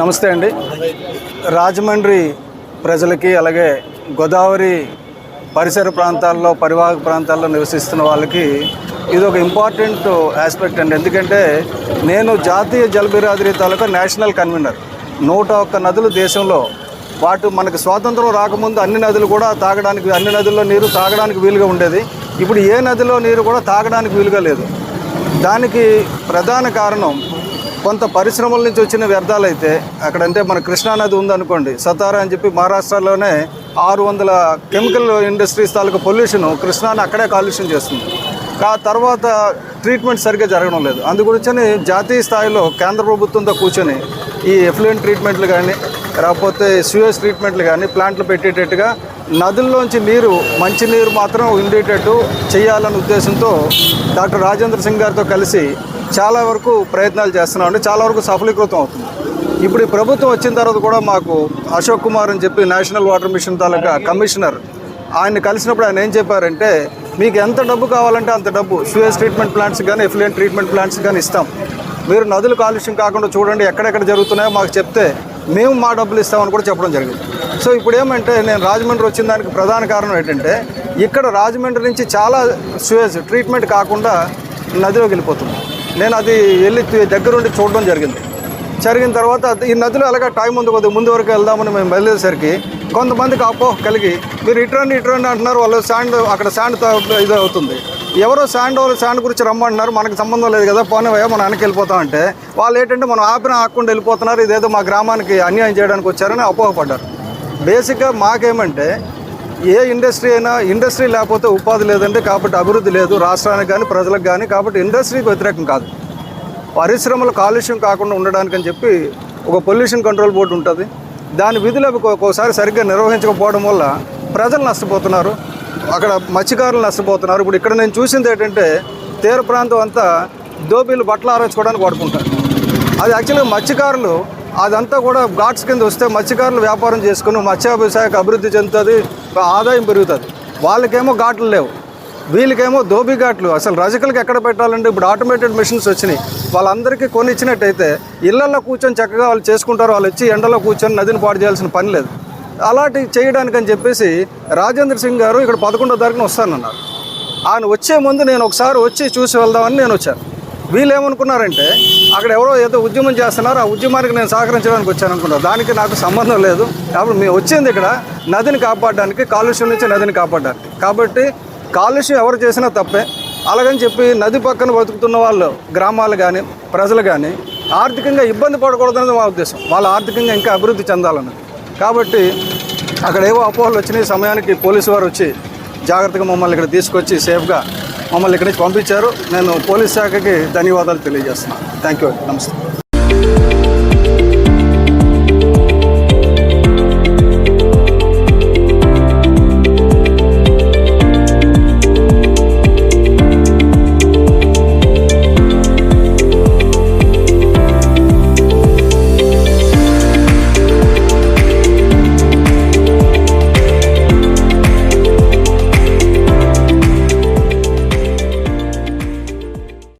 నమస్తే అండి. రాజమండ్రి ప్రజలకి అలాగే గోదావరి పరిసర ప్రాంతాల్లో పరివాహక ప్రాంతాల్లో నివసిస్తున్న వాళ్ళకి ఇది ఒక ఇంపార్టెంట్ ఆస్పెక్ట్ అండి. ఎందుకంటే నేను జాతీయ జలబిరాదరి తాలూకా నేషనల్ కన్వీనర్ నూట ఒక్క నదులు దేశంలో వాటి మనకు స్వాతంత్రం రాకముందు అన్ని నదులు కూడా తాగడానికి అన్ని నదుల్లో నీరు తాగడానికి వీలుగా ఉండేది. ఇప్పుడు ఏ నదిలో నీరు కూడా తాగడానికి వీలుగా లేదు. దానికి ప్రధాన కారణం కొంత పరిశ్రమల నుంచి వచ్చిన వ్యర్థాలు అయితే అక్కడంటే మన కృష్ణానది ఉందనుకోండి సతారా అని చెప్పి మహారాష్ట్రలోనే ఆరు వందల కెమికల్ ఇండస్ట్రీస్ తాలూకా పొల్యూషన్ కృష్ణాని అక్కడే కాలుష్యం చేస్తుంది. ఆ తర్వాత ట్రీట్మెంట్ సరిగ్గా జరగడం లేదు. అందు గురించి జాతీయ స్థాయిలో కేంద్ర ప్రభుత్వంతో కూర్చొని ఈ ఎఫ్లూయెంట్ ట్రీట్మెంట్లు కానీ లేకపోతే స్యూఎస్ ట్రీట్మెంట్లు కానీ ప్లాంట్లు పెట్టేటట్టుగా నదుల్లోంచి నీరు మంచినీరు మాత్రం ఉండేటట్టు చేయాలనే ఉద్దేశంతో డాక్టర్ రాజేంద్ర సింగ్ గారితో కలిసి చాలా వరకు ప్రయత్నాలు చేస్తున్నామండి చాలా వరకు సఫలీకృతం అవుతుంది. ఇప్పుడు ఈ ప్రభుత్వం వచ్చిన తర్వాత కూడా మాకు అశోక్ కుమార్ అని చెప్పి national water mission taluka commissioner ఆయన కలిసినప్పుడు ఆయన ఏం చెప్పారంటే మీకు ఎంత డబ్బు కావాలంటే అంత డబ్బు స్యూఎస్ ట్రీట్మెంట్ ప్లాంట్స్ కానీ ఎఫ్లూయెంట్ ట్రీట్మెంట్ ప్లాంట్స్ కానీ ఇస్తాం. మీరు నదులు కాలుష్యం కాకుండా చూడండి ఎక్కడెక్కడ జరుగుతున్నాయో మాకు చెప్తే మేము మా డబ్బులు ఇస్తామని కూడా చెప్పడం జరిగింది. సో ఇప్పుడు ఏమంటే నేను రాజమండ్రి వచ్చిన దానికి ప్రధాన కారణం ఏంటంటే ఇక్కడ రాజమండ్రి నుంచి చాలా స్యూఎస్ ట్రీట్మెంట్ కాకుండా నదిలోకి వెళ్ళిపోతుంది. నేను అది వెళ్ళి దగ్గరుండి చూడడం జరిగింది. జరిగిన తర్వాత ఈ నదిలో అలాగా టైం ఉంది కొద్దిగా ముందు వరకు వెళ్దామని మేము బయలుదేరేసరికి కొంతమందికి అపోహ కలిగి మీరు ఇటురండి ఇటురండి అంటున్నారు. వాళ్ళు శాండ్ అక్కడ శాండ్ ఇది అవుతుంది. ఎవరో శాండ్ వాళ్ళు శాండ్ గురించి రమ్మంటున్నారు. మనకు సంబంధం లేదు కదా పోనవయ్యా మనం వెనక్కి వెళ్ళిపోతాం అంటే వాళ్ళు ఏంటంటే మనం ఆపిన ఆకుండా వెళ్ళిపోతున్నారు. ఇదేదో మా గ్రామానికి అన్యాయం చేయడానికి వచ్చారని అపోహపడ్డారు. బేసిక్గా మాకేమంటే ఏ ఇండస్ట్రీ అయినా ఇండస్ట్రీ లేకపోతే ఉపాధి లేదంటే కాబట్టి అభివృద్ధి లేదు రాష్ట్రానికి కానీ ప్రజలకు కానీ కాబట్టి ఇండస్ట్రీకి వ్యతిరేకం కాదు. పరిశ్రమలు కాలుష్యం కాకుండా ఉండడానికి అని చెప్పి ఒక పొల్యూషన్ కంట్రోల్ బోర్డు ఉంటుంది. దాని విధులు అవి ఒక్కోసారి సరిగ్గా నిర్వహించకపోవడం వల్ల ప్రజలు నష్టపోతున్నారు. అక్కడ మత్స్యకారులు నష్టపోతున్నారు. ఇప్పుడు ఇక్కడ నేను చూసింది ఏంటంటే తీర ప్రాంతం అంతా దోబీలు బట్టలు ఆరేసుకోవడానికి వాడుకుంటారు అది యాక్చువల్గా మత్స్యకారులు అదంతా కూడా ఘాట్స్ కింద వస్తే మత్స్యకారులు వ్యాపారం చేసుకుని మత్స్యాభిషేక అభివృద్ధి చెందుతుంది ఆదాయం పెరుగుతుంది. వాళ్ళకేమో ఘాట్లు లేవు. వీళ్ళకేమో దోబీ ఘాట్లు. అసలు రజకులకి ఎక్కడ పెట్టాలంటే ఇప్పుడు ఆటోమేటెడ్ మిషన్స్ వచ్చినాయి. వాళ్ళందరికీ కొని ఇచ్చినట్టయితే ఇళ్ళలో కూర్చొని చక్కగా వాళ్ళు చేసుకుంటారు వాళ్ళు వచ్చి ఎండలో కూర్చొని నదిని పాడు చేయాల్సిన పని లేదు. అలాంటి చేయడానికని చెప్పేసి రాజేంద్ర సింగ్ గారు ఇక్కడ పదకొండో తారీఖున వస్తానన్నారు. ఆయన వచ్చే ముందు నేను ఒకసారి వచ్చి చూసి వెళ్దామని నేను వచ్చాను. వీళ్ళు ఏమనుకున్నారంటే అక్కడ ఎవరో ఏదో ఉద్యమం చేస్తున్నారు ఆ ఉద్యమానికి నేను సహకరించడానికి వచ్చాను అనుకున్నారు దానికి నాకు సంబంధం లేదు. కాబట్టి మేము వచ్చింది ఇక్కడ నదిని కాపాడడానికి కాలుష్యం నుంచి నదిని కాపాడడానికి. కాబట్టి కాలుష్యం ఎవరు చేసినా తప్పే. అలాగని చెప్పి నది పక్కన బతుకుతున్న వాళ్ళు గ్రామాలు కానీ ప్రజలు కానీ ఆర్థికంగా ఇబ్బంది పడకూడదనేది మా ఉద్దేశం. వాళ్ళు ఆర్థికంగా ఇంకా అభివృద్ధి చెందాలన్నది. కాబట్టి అక్కడ ఏవో అపోహలు వచ్చినాయి. సమయానికి పోలీసు వారు వచ్చి జాగ్రత్తగా మమ్మల్ని ఇక్కడ తీసుకొచ్చి సేఫ్గా మమ్మల్ని ఇక్కడి నుంచి పంపించారు. నేను పోలీస్ శాఖకి ధన్యవాదాలు తెలియజేస్తున్నాను. థ్యాంక్ యూ నమస్తే.